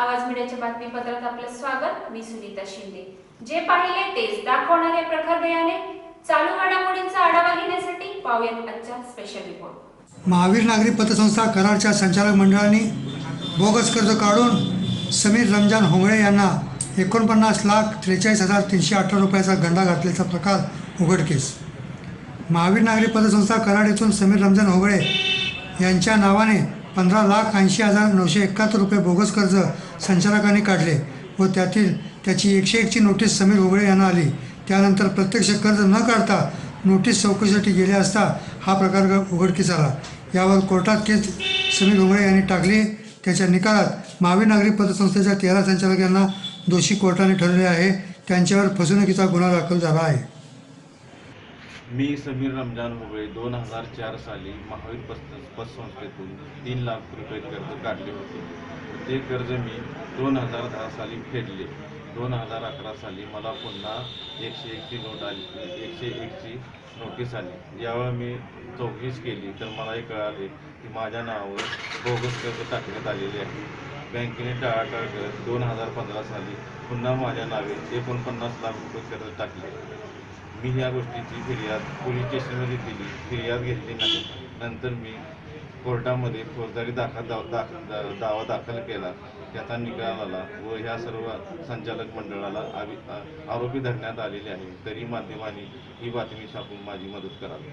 आवाज मीडियाच्या बातमीपत्रात आपलं स्वागत. मी सुनीता शिंदे. जे पाहिले तेच दाखवणारे प्रखर दयाने चालू घडामोडींचा आढावा घेण्यासाठी पाहूयात आजचा स्पेशल रिपोर्ट महावीर नागरी पतसंस्था कराडच्या संचालक मंडळाने बोगस कर्ज काढून समीर रमजान होंगळे यांना एकोणपन्नास लाख त्रेचाळीस हजार तीनशे अठरा रुपयाचा गंडा घातल्याचा प्रकार उघडकीस महावीर नागरी पतसंस्था कराड येथून समीर रमजान होंगळे यांच्या नावाने पंधरा लाख ऐंशी हजार नऊशे एकाहत्तर रुपये बोगस कर्ज संचालकांनी काढले व त्यातील त्याची एकशे एकची नोटीस समीर होगळे यांना आली. त्यानंतर प्रत्यक्ष कर्ज न काढता नोटीस चौकशीसाठी गेले असता हा प्रकार उघडकीस आला. यावर कोर्टात केस समीर होगळे यांनी टाकली. त्याच्या निकालात मावी नागरी पतसंस्थेच्या तेरा संचालकांना दोषी कोर्टाने ठरवले आहे. त्यांच्यावर फसवणुकीचा गुन्हा दाखल झाला आहे. मी समीर रमजान मुगळे दोन हजार चार साली महावीर पस पतसंस्थेतून तीन लाख रुपये कर्ज काढले होते. ते कर्ज मी दोन हजार दहा साली फेडले. दोन हजार अकरा साली मला पुन्हा एकशे एकची नोट आली एकशे एकची नोटीस आली. यावेळी मी चौकशी केली तर मला हे कळाले की माझ्या नावावर बोगस कर्ज टाकण्यात आलेले आहे. बँकेने टाळाटाळ करत दोन हजार पंधरा साली पुन्हा माझ्या नावे एकोणपन्नास लाख रुपये कर्ज टाकले. मी ह्या गोष्टीची फिर्याद पोलीस स्टेशनमध्ये दिली. फिर्याद घेतली नाही. नंतर मी कोर्टामध्ये फौजदारी दाखल दाव दाख दावा दाखल केला. त्याचा निकाल आला व ह्या सर्व संचालक मंडळाला आवी आरोपी धरण्यात आलेले आहे. तरी माध्यमांनी ही बातमी छापून माझी मदत करावी.